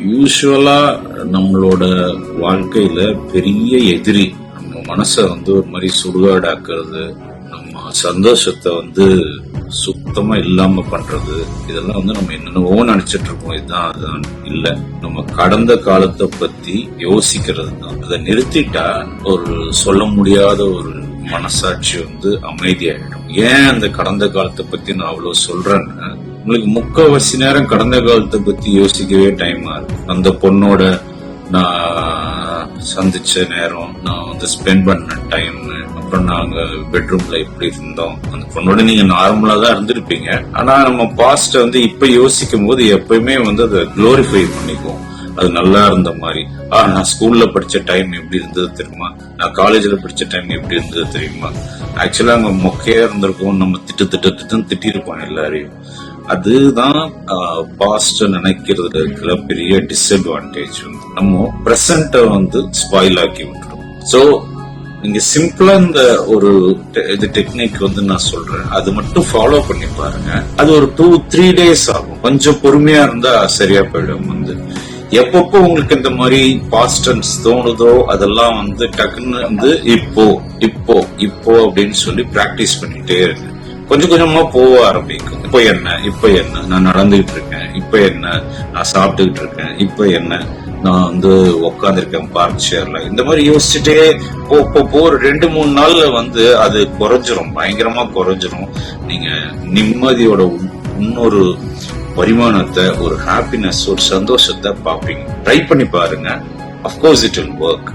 யூஸ்வலாக நம்மளோட வாழ்க்கையில் பெரிய எதிரி நம்ம மனசை வந்து ஒரு மாதிரி சுடுகாடாக்குறது நம்ம சந்தோஷத்தை வந்து சுத்தமாக இல்லாமல் பண்ணுறது இதெல்லாம் வந்து நம்ம என்னென்னவோ நினச்சிட்டு இருக்கோம். இதுதான் அதுதான் இல்லை. நம்ம கடந்த காலத்தை பற்றி யோசிக்கிறது தான். அதை நிறுத்திட்டா ஒரு சொல்ல முடியாத ஒரு மனசாட்சி வந்து அமைதியாகிடும் ஏன் அந்த கடந்த காலத்தை பற்றி நான் அவ்வளோ சொல்கிறேன்னு உங்களுக்கு முக்கால்வாசி நேரம் கடந்த காலத்தை பத்தி யோசிக்கவே டைமா இருக்கு. அந்த பொண்ணோட நான் சந்திச்ச நேரம் நான் வந்து ஸ்பெண்ட் பண்ண டைம் அப்புறம் நாங்க பெட்ரூம்ல எப்படி இருந்தோம் அந்த பொண்ணோட நீங்க நார்மலா தான் இருந்திருப்பீங்க. ஆனா நம்ம பாஸ்ட வந்து இப்ப யோசிக்கும் போது எப்பயுமே வந்து அதை குளோரிஃபை பண்ணிக்குவோம். அது நல்லா இருந்த மாதிரி. ஆ நான் ஸ்கூல்ல படிச்ச டைம் எப்படி இருந்தது தெரியுமா? நான் காலேஜ்ல படிச்ச டைம் எப்படி இருந்தது தெரியுமா? ஆக்சுவலா அங்க மொக்கையா இருந்திருக்கும் நம்ம திட்டு திட்டு திட்டம் திட்டிருப்போம் எல்லாரையும். அதுதான் பாஸ்ட் நினைக்கிறது இருக்கிற பெரிய டிஸ்அட்வான்டேஜ் வந்து நம்ம பிரசன்ட வந்து ஸ்பாயில் ஆக்கி விட்டுரும். ஸோ நீங்க சிம்பிளா இந்த ஒரு இது டெக்னிக் வந்து நான் சொல்றேன். அது மட்டும் ஃபாலோ பண்ணி பாருங்க. அது ஒரு டூ த்ரீ டேஸ் ஆகும். கொஞ்சம் பொறுமையா இருந்தா சரியா போயிடும் வந்து. எப்பப்போ உங்களுக்கு இந்த மாதிரி பாஸ்டன்ஸ் தோணுதோ அதெல்லாம் வந்து டக்குன்னு வந்து இப்போ இப்போ இப்போ அப்படின்னு சொல்லி பிராக்டிஸ் பண்ணிட்டே இருக்கு கொஞ்சம் கொஞ்சமா போக ஆரம்பிக்கும். இப்போ என்ன? இப்போ என்ன? நான் நடந்துகிட்டு இருக்கேன் இப்போ என்ன? நான் சாப்பிட்டுக்கிட்டு இருக்கேன் இப்போ என்ன? நான் வந்து உட்காந்துருக்கேன் பார்க் சேர்ல இந்த மாதிரி யோசிச்சுட்டே போ போ ஒரு ரெண்டு மூணு நாள்ல வந்து அது குறைஞ்சிரும். பயங்கரமா குறைஞ்சிரும். நீங்க நிம்மதியோட இன்னொரு பரிமாணத்தை ஒரு ஹாப்பினஸ் ஒரு சந்தோஷத்தை பார்ப்பீங்க. ட்ரை பண்ணி பாருங்க. Of course it will work